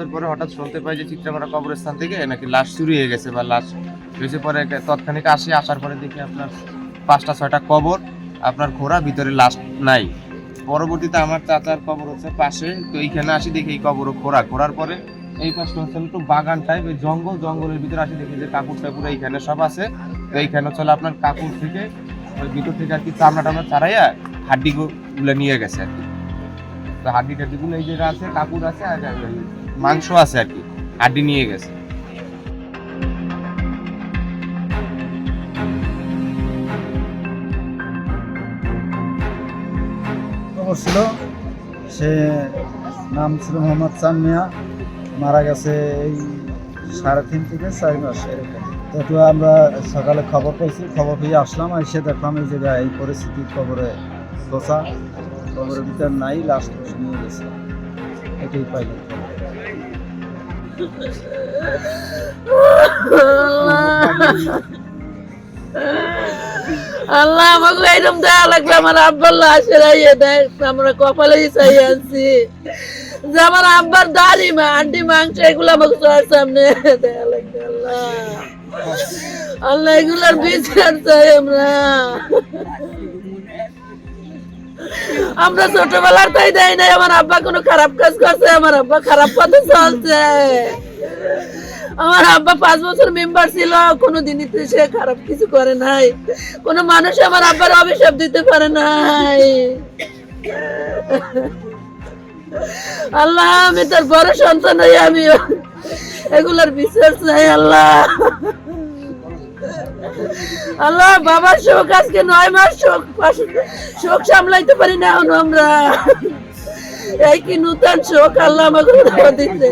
নামাজের পরে হঠাৎ শুনতে পাই যে চিত্রামারা কবরস্থান থেকে নাকি লাশ চুরি হয়ে গেছে বা লাশ হয়েছে পরে তৎক্ষণিক আসি, আসার পরে দেখি আপনার পাঁচটা, ছয়টা কবর, আপনার ঘোড়া, ভিতরে লাশ নাই। পরবর্তীতে আমার চাচার কবর হচ্ছে পাশে, তো এইখানে আসি দেখি এই কবর খোরা খোরার পরে এই পাশটা হচ্ছে একটু বাগান টাইপ এই জঙ্গল, জঙ্গলের ভিতরে আসি দেখি যে কাপড় টাকুর এইখানে সব আছে। তো এইখানে চলে আপনার কাপড় থেকে, ওই ভিতর থেকে আর কি চামড়া টামড়া ছাড়াইয়া হাড্ডি গুলো নিয়ে গেছে আর কি। হাড্ডি টাড্ডিগুলো এই যেটা আছে, কাপড় আছে আর আর মাংস আছে আর কি। হাড্ডি নিয়ে গেছে। ছিল, সে নাম ছিল মোহাম্মদ চান মিয়া, মারা গেছে এই সাড়ে তিন থেকে চার মাস এরকম। আমরা সকালে খবর পাইছি খবর পেয়ে আসলাম, এসে দেখলাম এই জায়গায় এই পরিস্থিতির খবরে খোঁচা খবরের ভিতর নাই লাস্ট নিয়ে গেছে। এটাই পাইলাম আল্লাহ আমাকে এরকম দেওয়া লাগবে, আমার আব্বার লাশের আইয়ে দেয়, আমরা কপালে চাই আনছি। যে আমার আব্বার দাড়ি মা, আন্টি মাংস, এগুলো আমাকে সামনে দেওয়া লাগবে, আল্লাহ। আল্লাহ এগুলার বিচার চাই আমরা। আমরা ছোটবেলার তাই দেয় নাই, আমার আব্বা কোনো খারাপ কাজ করছে, আমার আব্বা খারাপ পথে চলছে। আমার আব্বা পাঁচ বছর মেম্বার ছিল, কোনোদিনই তো সে খারাপ কিছু করে নাই। কোনো মানুষ আমার আব্বার অভিশাপ দিতে পারে নাই। আল্লাহ, আমি তোর বড় সন্তান হই আমি এগুলার বিচার নাই, আল্লাহ। আল্লাহ, বাবার শোক, আজকে নয় মাস শোক শোক সামলাইতে পারি না এখন আমরা। এই কি নূতন শোক, আল্লাহ আমাকে দিতে।